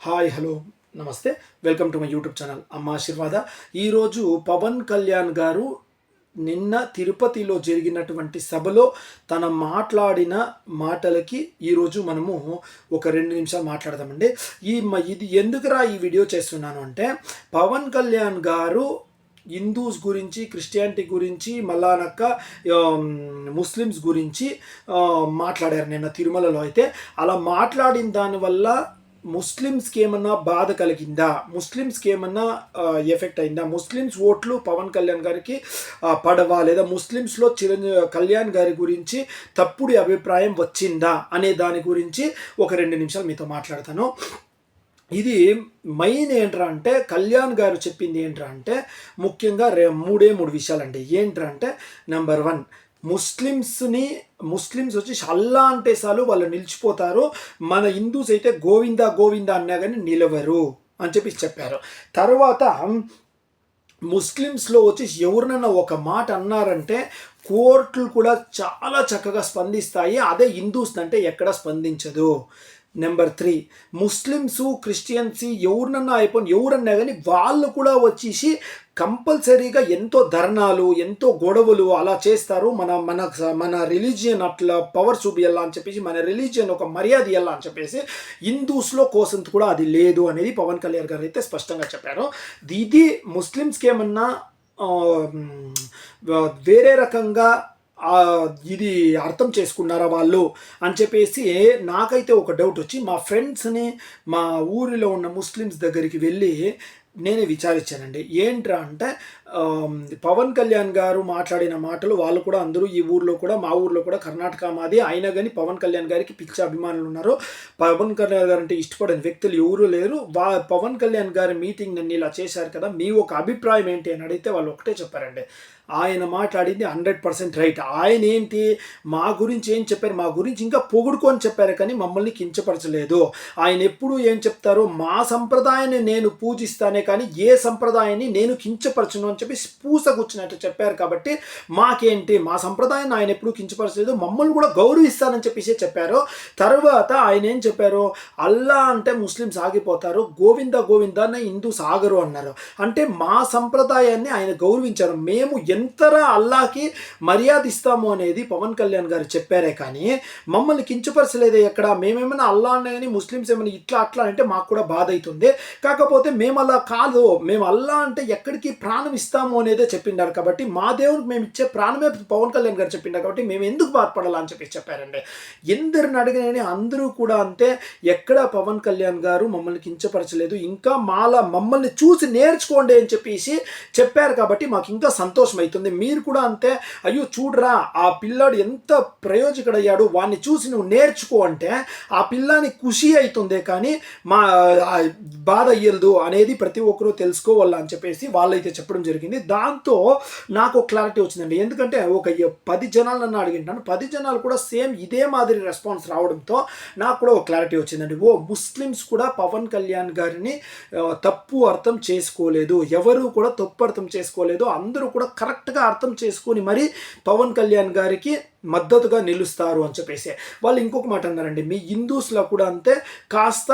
Hi hello నమస్తే. Welcome to my YouTube channel Amma Aashirvada. ఈరోజు పవన్ కళ్యాణ్ గారు నిన్న తిరుపతిలో జరిగినటువంటి సభలో తన మాట్లాడిన మాటలకి ఈరోజు మనము ఒక రెండు నిమిషాలు మాట్లాడదామండి. ఈ మ- ఇది ఎందుకురా ఈ వీడియో చేస్తున్నాను అంటే పవన్ కళ్యాణ్ గారు హిందూస్ గురించి క్రిస్టియానిటీ గురించి మళ్ళానక్క ముస్లిమ్స్ గురించి మాట్లాడారు నిన్న తిరుమలలో అయితే. అలా మాట్లాడిన దానివల్ల ముస్లిమ్స్కి ఏమన్నా బాధ కలిగిందా? ముస్లిమ్స్కి ఏమన్నా ఎఫెక్ట్ అయిందా? ముస్లిమ్స్ ఓట్లు పవన్ కళ్యాణ్ గారికి పడవా? లేదా ముస్లిమ్స్లో చిరంజీవి కళ్యాణ్ గారి గురించి తప్పుడు అభిప్రాయం వచ్చిందా? అనే దాని గురించి ఒక రెండు నిమిషాలు మీతో మాట్లాడతాను. ఇది మెయిన్ ఏంట్రా అంటే కళ్యాణ్ గారు చెప్పింది ఏంట్రా అంటే ముఖ్యంగా రే మూడే మూడు విషయాలండి. ఏంట్రా అంటే నెంబర్ వన్ ముస్లిమ్స్ని ముస్లిమ్స్ వచ్చి అల్లా అంటే చాలు వాళ్ళు నిలిచిపోతారు. మన హిందూస్ అయితే గోవిందా గోవిందా అన్నా కానీ నిలవరు అని చెప్పి చెప్పారు. తర్వాత ముస్లిమ్స్లో వచ్చి ఎవరినైనా ఒక మాట అన్నారంటే కోర్టులు కూడా చాలా చక్కగా స్పందిస్తాయి. అదే హిందూస్ అంటే ఎక్కడ స్పందించదు. నెంబర్ త్రీ ముస్లిమ్స్ క్రిస్టియన్స్ ఎవరినన్నా అయిపోయి ఎవరన్నా కానీ వాళ్ళు కూడా వచ్చేసి కంపల్సరీగా ఎంతో ధర్నాలు ఎంతో గొడవలు అలా చేస్తారు. మన మన మన రిలీజియన్ అట్లా పవర్ చూపియాలా అని చెప్పేసి మన రిలీజియన్ ఒక మర్యాద ఇవ్వాలా అని చెప్పేసి హిందూస్లో కోసంత కూడా అది లేదు అనేది పవన్ కళ్యాణ్ గారు అయితే స్పష్టంగా చెప్పారు. ఇది ముస్లిమ్స్కి ఏమన్నా వేరే రకంగా ఇది అర్థం చేసుకున్నారా వాళ్ళు అని చెప్పేసి నాకైతే ఒక డౌట్ వచ్చి మా ఫ్రెండ్స్ని మా ఊరిలో ఉన్న ముస్లిమ్స్ దగ్గరికి వెళ్ళి నేనే విచారించానండి. ఏంట్రా అంటే పవన్ కళ్యాణ్ గారు మాట్లాడిన మాటలు వాళ్ళు కూడా అందరూ ఈ ఊర్లో కూడా మా ఊర్లో కూడా కర్ణాటక మాది. అయినా కానీ పవన్ కళ్యాణ్ గారికి పిచ్చి అభిమానులు ఉన్నారు. పవన్ కళ్యాణ్ గారు అంటే ఇష్టపడని వ్యక్తులు ఎవరు లేరు. వా పవన్ కళ్యాణ్ గారి మీటింగ్ నన్ను ఇలా చేశారు కదా మీ ఒక అభిప్రాయం ఏంటి అని అడిగితే వాళ్ళు ఒకటే చెప్పారండి. ఆయన మాట్లాడింది హండ్రెడ్ పర్సెంట్ రైట్. ఆయన ఏంటి? మా గురించి ఏం చెప్పారు? మా గురించి ఇంకా పొగుడుకొని చెప్పారు కానీ మమ్మల్ని కించపరచలేదు. ఆయన ఎప్పుడు ఏం చెప్తారో మా సంప్రదాయాన్ని నేను పూజిస్తానే కానీ ఏ సంప్రదాయాన్ని నేను కించపరచను అని చెప్పి పూసగుచ్చినట్టు చెప్పారు కాబట్టి మాకేంటి? మా సంప్రదాయాన్ని ఆయన ఎప్పుడు కించపరచలేదు. మమ్మల్ని కూడా గౌరవిస్తానని చెప్పేసి చెప్పారు. తర్వాత ఆయన ఏం చెప్పారు? అల్లా అంటే ముస్లిమ్స్ ఆగిపోతారు. గోవింద గోవింద అన్న హిందూస్ ఆగరు అన్నారు. అంటే మా సంప్రదాయాన్ని ఆయన గౌరవించారు. మేము ఎంతరా అల్లాకి మర్యాద ఇస్తాము అనేది పవన్ కళ్యాణ్ గారు చెప్పారే కానీ మమ్మల్ని కించపరచలేదే ఎక్కడ? మేమేమైనా అల్లా అని ముస్లిమ్స్ ఏమైనా ఇట్లా అట్లా అంటే మాకు కూడా బాధ అవుతుంది. కాకపోతే మేము అలా కాదు. మేము అల్లా అంటే ఎక్కడికి ప్రాణం ఇస్తాము అనేదే చెప్పిండారు కాబట్టి మా దేవునికి మేము ఇచ్చే ప్రాణమే పవన్ కళ్యాణ్ గారు చెప్పిండారు కాబట్టి మేము ఎందుకు బాధపడాలని చెప్పి చెప్పారండి. ఎందరిని అడిగినని అందరూ కూడా అంతే. ఎక్కడ పవన్ కళ్యాణ్ గారు మమ్మల్ని కించపరచలేదు. ఇంకా మాల మమ్మల్ని చూసి నేర్చుకోండి అని చెప్పేసి చెప్పారు కాబట్టి మాకు ఇంకా సంతోషం అవుతుంది. మీరు కూడా అంతే అయ్యో చూడరా ఆ పిల్లాడు ఎంత ప్రయోజకుడయ్యాడు వాడిని చూసి నువ్వు నేర్చుకో అంటే ఆ పిల్లాని ఖుషి అవుతుందే కానీ మా బాధ అయ్యదు అనేది ప్రతి ఒక్కరూ తెలుసుకోవాలి అని చెప్పేసి వాళ్ళైతే చెప్పడం జరిగింది. దాంతో నాకు క్లారిటీ వచ్చిందండి. ఎందుకంటే ఒక పది జనాలు నన్ను అడిగింటాను. పది జనాలు కూడా సేమ్ ఇదే మాదిరి రెస్పాన్స్ రావడంతో నాకు కూడా ఒక క్లారిటీ వచ్చిందండి. ఓ ముస్లిమ్స్ కూడా పవన్ కళ్యాణ్ గారిని తప్పు అర్థం చేసుకోలేదు. ఎవరు కూడా తప్పు అర్థం చేసుకోలేదు. అందరూ కూడా కరెక్ట్గా అర్థం చేసుకొని మరి పవన్ కళ్యాణ్ గారికి మద్దతుగా నిలుస్తారు అని చెప్పేసి. వాళ్ళు ఇంకొక మాట అన్నారండి మీ హిందూస్లో కూడా అంతే కాస్త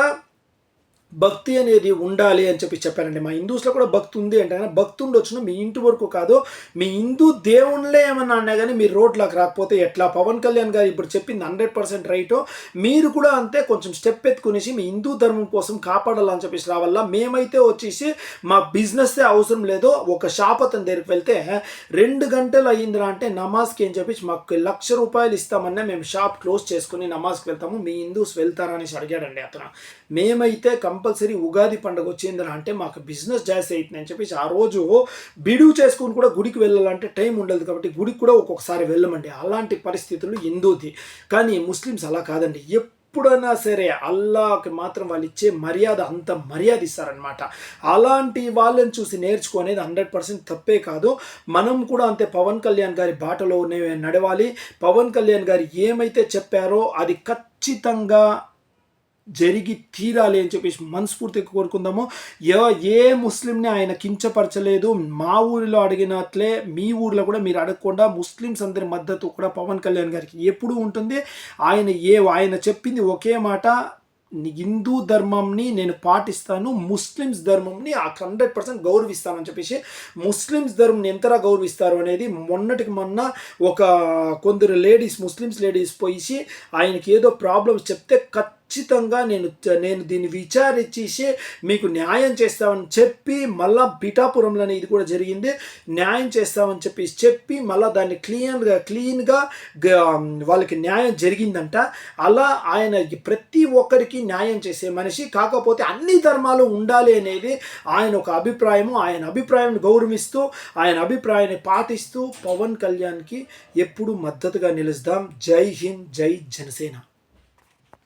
భక్తి అనేది ఉండాలి అని చెప్పి చెప్పారండి. మా హిందూస్లో కూడా భక్తి ఉంది అంటే కానీ భక్తి ఉండొచ్చును మీ ఇంటి వరకు కాదు మీ హిందూ దేవుళ్ళే ఏమన్నా అన్నా కానీ మీరు రోడ్లోకి రాకపోతే ఎట్లా? పవన్ కళ్యాణ్ గారు ఇప్పుడు చెప్పింది హండ్రెడ్ పర్సెంట్ రైట్. మీరు కూడా అంతే కొంచెం స్టెప్ ఎత్తుకునేసి మీ హిందూ ధర్మం కోసం కాపాడాలని చెప్పేసి రావాలా? మేమైతే వచ్చేసి మా బిజినెస్ అవసరం లేదు. ఒక షాప్ అతని దగ్గరికి వెళ్తే రెండు గంటలు అయ్యిందిరా అంటే నమాజ్కి ఏం చెప్పి మాకు లక్ష రూపాయలు ఇస్తామన్నా మేము షాప్ క్లోజ్ చేసుకుని నమాజ్కి వెళ్తాము మీ హిందూస్ వెళ్తారా అనేసి అడిగాడండి అతను. మేమైతే కంపల్సరీ ఉగాది పండుగ వచ్చిందిరా అంటే మాకు బిజినెస్ జాస్తి అవుతుంది అని చెప్పేసి ఆ రోజు బిడువు చేసుకుని కూడా గుడికి వెళ్ళాలంటే టైం ఉండదు కాబట్టి గుడికి కూడా ఒక్కొక్కసారి వెళ్ళమండి. అలాంటి పరిస్థితులు హిందూది కానీ ముస్లిమ్స్ అలా కాదండి. ఎప్పుడైనా సరే అల్లాకి మాత్రం వాళ్ళు ఇచ్చే మర్యాద అంత మర్యాద ఇస్తారనమాట అలాంటి వాళ్ళని చూసి నేర్చుకునేది హండ్రెడ్ పర్సెంట్ తప్పే కాదు. మనం కూడా అంతే పవన్ కళ్యాణ్ గారి బాటలోనే నడవాలి. పవన్ కళ్యాణ్ గారు ఏమైతే చెప్పారో అది ఖచ్చితంగా జరిగి తీరాలి అని చెప్పేసి మనస్ఫూర్తిగా కోరుకుందాము. ఏ ఏ ముస్లింని ఆయన కించపరచలేదు మా ఊరిలో అడిగినట్లే మీ ఊర్లో కూడా మీరు అడగకుండా ముస్లిమ్స్ అందరి మద్దతు కూడా పవన్ కళ్యాణ్ గారికి ఎప్పుడు ఉంటుంది. ఆయన ఏ ఆయన చెప్పింది ఒకే మాట హిందూ ధర్మంని నేను పాటిస్తాను ముస్లిమ్స్ ధర్మంని హండ్రెడ్ పర్సెంట్ గౌరవిస్తానని చెప్పేసి ముస్లిమ్స్ ధర్మంని ఎంతరా గౌరవిస్తారు అనేది మొన్నటికి మొన్న ఒక కొందరు లేడీస్ ముస్లిమ్స్ లేడీస్ పోయి ఆయనకి ఏదో ప్రాబ్లమ్స్ చెప్తే ఖచ్చితంగా నేను నేను దీన్ని విచారించేసి మీకు న్యాయం చేస్తామని చెప్పి మళ్ళా పిఠాపురంలోనే ఇది కూడా జరిగింది. న్యాయం చేస్తామని చెప్పి చెప్పి మళ్ళీ దాన్ని క్లీన్గా క్లీన్గా వాళ్ళకి న్యాయం జరిగిందంట. అలా ఆయన ప్రతి ఒక్కరికి న్యాయం చేసే మనిషి కాకపోతే అన్ని ధర్మాలు ఉండాలి అనేది ఆయన ఒక అభిప్రాయము. ఆయన అభిప్రాయాన్ని గౌరవిస్తూ ఆయన అభిప్రాయాన్ని పాటిస్తూ పవన్ కళ్యాణ్కి ఎప్పుడు మద్దతుగా నిలుస్తాం. జై హింద్ జై జనసేన.